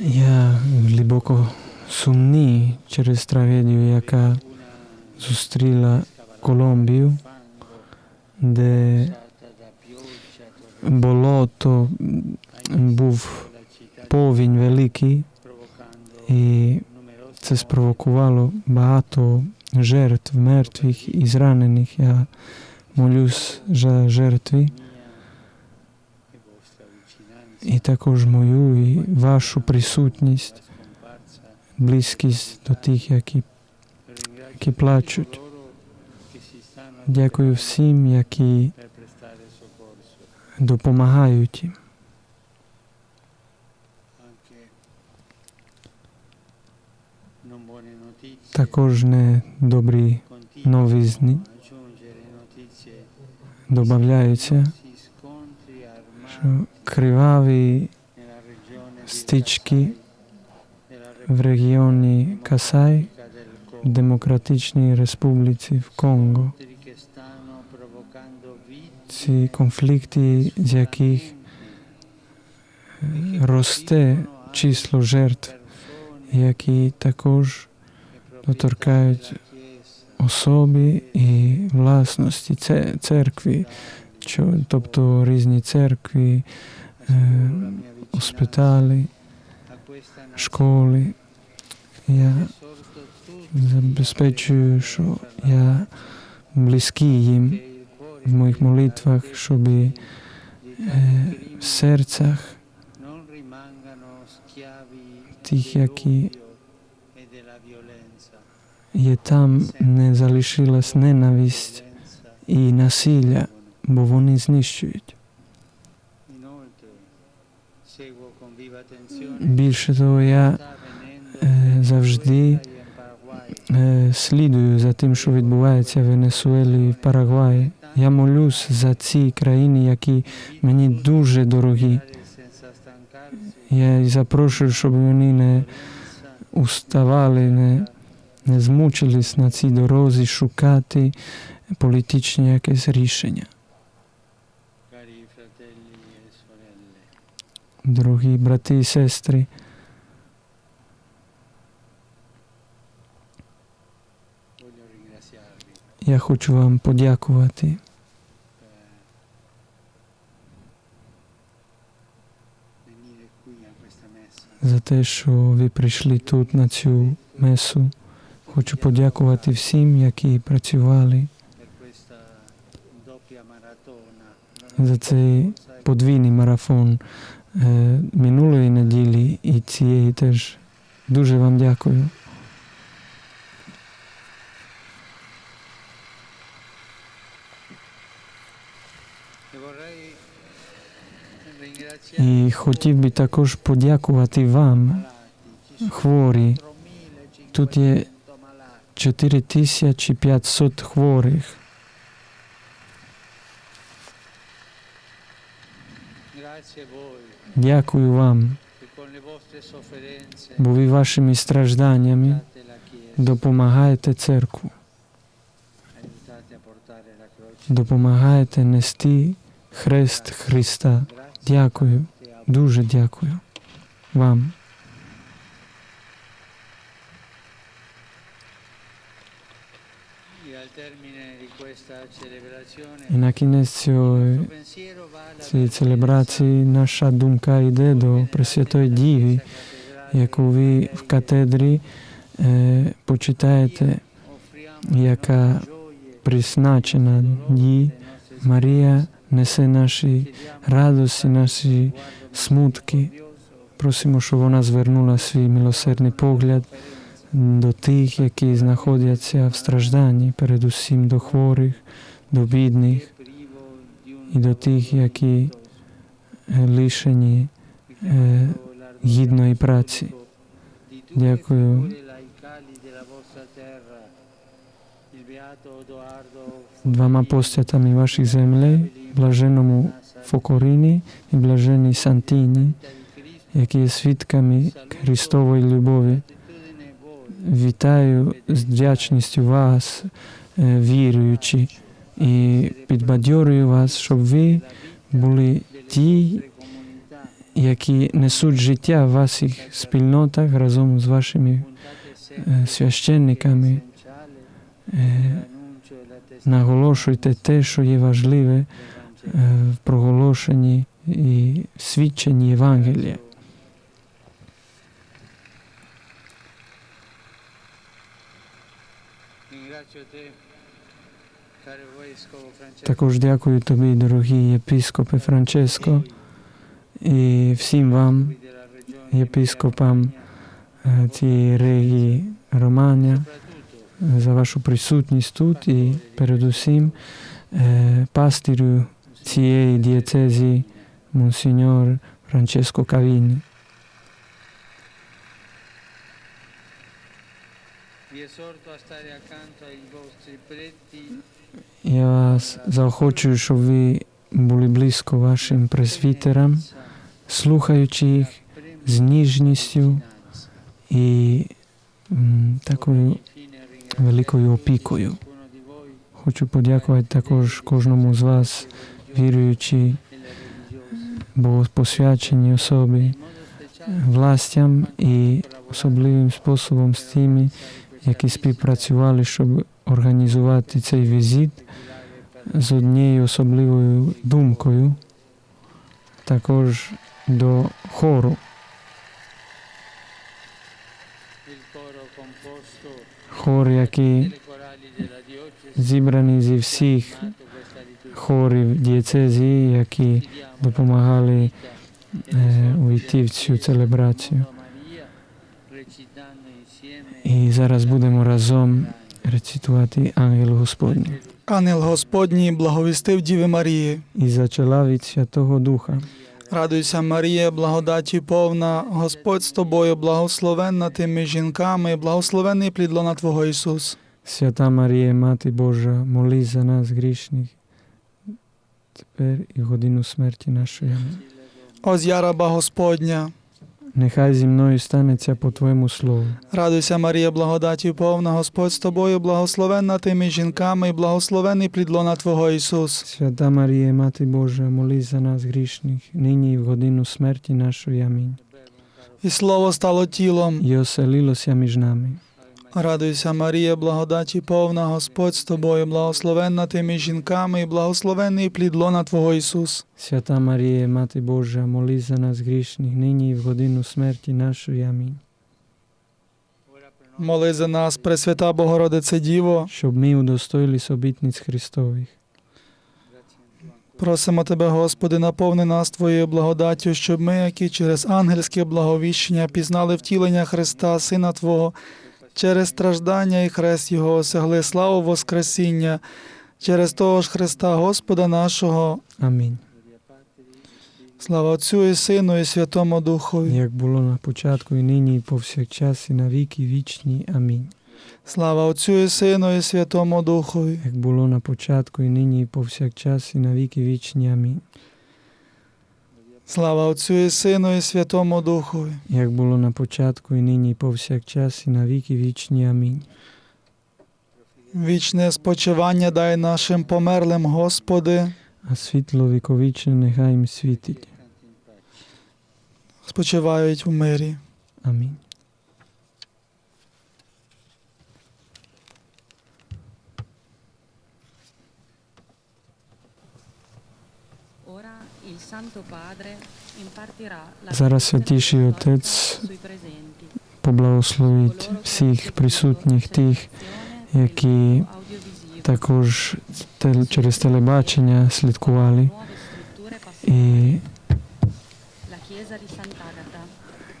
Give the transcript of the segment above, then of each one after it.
Я глибоко сумний через трагедію, яка зустріла Колумбію, де болото був повінь великий, і це спровокувало багато жертв, мертвих і зранених. Я молюсь за жертви І також мою і вашу присутність, близькість до тих, які, які плачуть. Дякую всім, які допомагають їм. Також не добрі новизни додаються, що криваві стички в регіоні Касай, Демократичній Республіці в Конго. Ці конфлікти, з яких росте число жертв, які також доторкають особи і власності церкви, тобто різні церкви, е, госпіталі, школи. Я забезпечую, що я близький їм в моїх молитвах, щоб е, в серцях тих, які є там, не залишилась ненависть і насилля, бо вони знищують. Більше того, я е, завжди е, слідую за тим, що відбувається в Венесуелі і в Парагваї. Я молюсь за ці країни, які мені дуже дорогі. Я запрошую, щоб вони не уставали, не, не змучились на цій дорозі шукати політичні якесь рішення. Дорогі брати і сестри, я хочу вам подякувати. За те, що ви прийшли тут на цю месу. Хочу подякувати всім, які працювали. За цей подвійний марафон минулої неділі і цієї теж. Дуже вам дякую. І хотів би також подякувати вам, хворі. Тут є 4500 хворих. Дякую вам, бо ви вашими стражданнями. допомагаєте церкву, допомагаєте нести хрест Христа. Дякую, дуже дякую вам. І на кінець цієї целебрації наша думка йде до Пресвятої Діви, яку ви в катедрі е, почитаєте, яка призначена їй. Марія несе наші радості, наші смутки. Просимо, щоб вона звернула свій милосердний погляд до тих, які знаходяться в стражданні, передусім до хворих, до бідних і до тих, які е, лишені е, гідної праці. Дякую. Двома постатами ваших землей, блаженному Фокоріні і блаженній Сантіні, які є свідками Христової любові. Вітаю з вдячністю вас, е, віруючи, і підбадьорюю вас, щоб ви були ті, які несуть життя в ваших спільнотах разом з вашими е, священниками. Е, Наголошуйте те, що є важливе в проголошенні і свідченні Євангелія. Також дякую тобі, дорогий єпископе Франческо, і всім вам, єпископам е, цієї регії Романя, за вашу присутність тут і передусім е, пастирю цієї дієцезії Монсеньор Франческо Кавіні. Я вас заохочую, щоб ви були близько вашим пресвітерам, слухаючи їх з ніжністю і такою великою опікою. Хочу подякувати також кожному з вас, віруючи богопосвяченій особі, властям і особливим способом з тими, які співпрацювали, щоб організувати цей візит з однією особливою думкою, також до хору. Хор, який зібраний зі всіх хорів дієцезії, які допомагали е, увійти в цю целебрацію. І зараз будемо разом рецитувати Ангел Господній. Ангел Господній благовістив Діви Марії. І зачала від Святого Духа. Радуйся, Марія, благодаті повна, Господь з тобою, благословенна ти між жінками, і благословенний плід лона Твого Ісус. Свята Марія, Мати Божа, молись за нас грішних, тепер і в годину смерті нашої. Амінь. Ось я раба Господня. Нехай зі мною станеться по Твоєму слову. Радуйся, Марія, благодаті повна, Господь з тобою, благословенна ти між жінками, і благословений плідлона Твого Ісус. Свята Марія, Мати Божа, молись за нас грішних, нині і в годину смерті нашої. Амінь. І слово стало тілом. І оселилося між нами. Радуйся, Марія, благодаті повна, Господь з тобою, благословенна ти між жінками, і благословенний плід лона Твого Ісус. Свята Марія, Мати Божа, молись за нас грішних, нині і в годину смерті нашої. Амінь. Моли за нас, Пресвята Богородице Діво. Щоб ми удостоїлись обітниць Христових. Просимо Тебе, Господи, наповни нас Твоєю благодаттю, щоб ми, які через ангельське благовіщення пізнали втілення Христа, Сина Твого, через страждання і хрест Його осягли славу Воскресіння, через того ж Христа Господа нашого. Амінь. Слава Отцю і Сину, і Святому Духові. Як було на початку, і нині, і повсякчас, і на віки вічні. Амінь. Слава Отцю і Сину, і Святому Духові. Як було на початку, і нині, і повсякчас, і на віки вічні. Амінь. Слава Отцю і Сину, і Святому Духу. Як було на початку, і нині, і повсякчас, і на віки вічні. Амінь. Вічне спочивання дай нашим померлим, Господи. А світло віковічне нехай їм світить. спочивають у мирі. Амінь. Зараз Святіший Отець поблагословить всіх присутніх тих, які також через телебачення слідкували. І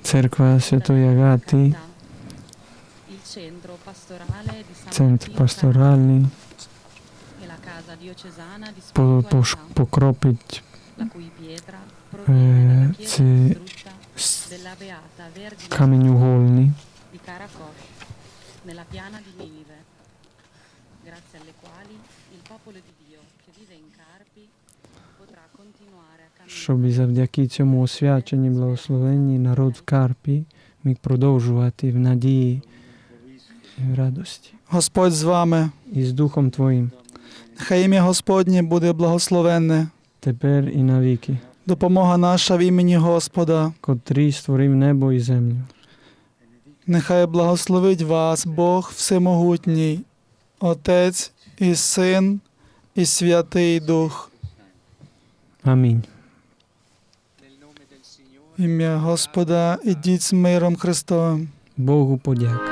церква Святої Агати, центр пасторальний, покропить chiesa ці distrutta с- della Beata Vergine каменюгольні, di Karakosh, nella piana di Ninive, grazie alle quali il popolo di Dio che vive in Carpi potrà continuare a camminare. щоб і завдяки цьому освяченні благословенні народ в Карпі міг продовжувати в надії і в радості. Господь з вами. І з Духом Твоїм, Нехай ім'я Господнє буде благословенне. тепер і навіки. Допомога наша в імені Господа. котрий створив небо і землю. Нехай благословить вас Бог Всемогутній, Отець і Син і Святий Дух. Амінь. Ім'я Господа, ідіть з миром Христовим. Богу подяка.